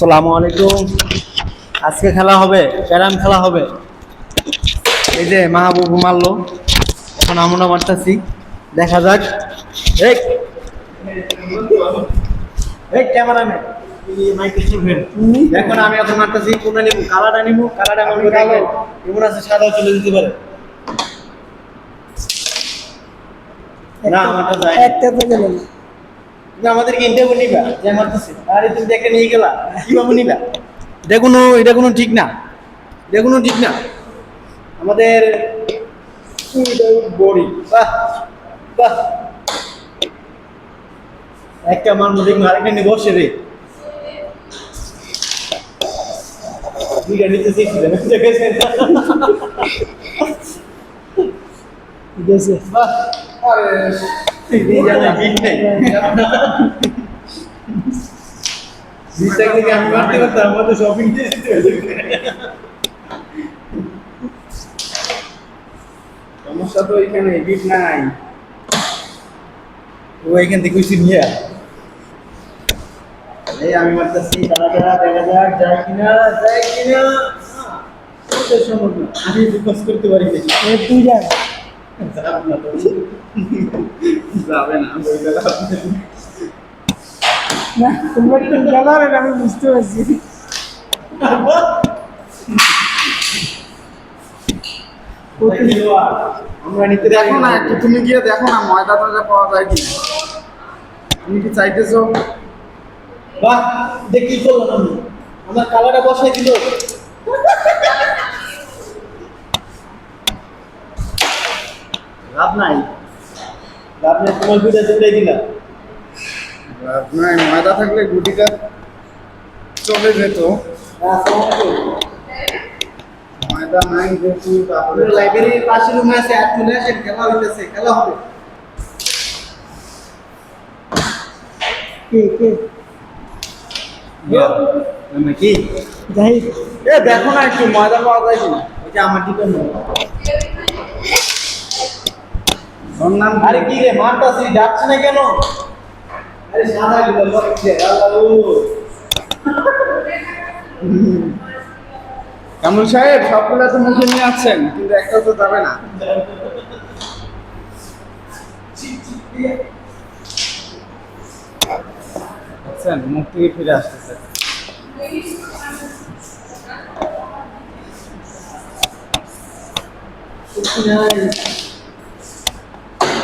আসসালামু আলাইকুম। আজকে খেলা হবে, ক্যারাম খেলা হবে। এই যে মাহবুব মারলো, এখন আমরা মারতেছি। দেখা যাক। এই। এই এখন আমি এখন মারতেছি, কোনটা নিবো? কালারটা নিবো? কালারটা আমার কালো। এমন আছে, সাদা চলে দিতে পারে। না, আমারটা যায়। একটা তো গেল না। আমাদেরকে ইন্টারভিউ নিবা যে মারতেছি আরে তুমি নিয়ে গেলা কীভাবে নিবা? এটা কোনো এটা কোনো ঠিক না। এটা কোনো ঠিক না। আমাদের বড়ি। বাহ বাহ। একটা মান দেখব আরেকটা নিয়ে বসে রে। বাহ। আরে এই জানা ঠিক নেই জিতটা থেকে আমি মারতে পারতাম আমাদের শপিং সমস্যা তো এখানে এডিট নাই ও এখান থেকে উঠি নিয়ে এই আমি মারতেছি টানাটা দেখা যাক যায় কিনা যায় কিনা ওটা সম্ভব না আমি ফোকাস করতে পারি না এ তুই যা যাব না তো। যাবে না। তোমরা কি আমি বুঝতে পারছি। আমরা দেখো না একটু তুমি গিয়ে দেখো না ময়দা টয়দা পাওয়া যায় কি তুমি কি চাইতেছো? বাহ দেখি করলাম আমি। আমার কালারটা বসাই দিল। লাভ নাই। লাভ তোমার দুইটা দুটাই দিলাম নাই ময়দা থাকলে গুটিটা চলে যেত। ময়দা নাই যেহেতু তাহলে লাইব্রেরির পাশে রুমে আছে আর চলে আসেন খেলা হইতেছে খেলা হবে। কে কে? কি যাই এ দেখো না একটু ময়দা পাওয়া যায় কিনা? ওই আমার দিকে ওর নাম? আরে কি রে মারতাছি যাচ্ছে না কেন? আরে সাদা গুলো লক্ষ্যে কামরুল সাহেব সবগুলো তো মুখে নিয়ে আসছেন কিন্তু একটা তো যাবে না। বুঝছেন মুখ থেকে ফিরে আসতেছে।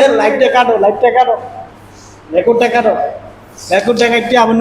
এ লাইটটা কাটো লাইটটা কাটো। রেকর্ডটা কাটো। রেকর্ডটা কাটতে আবার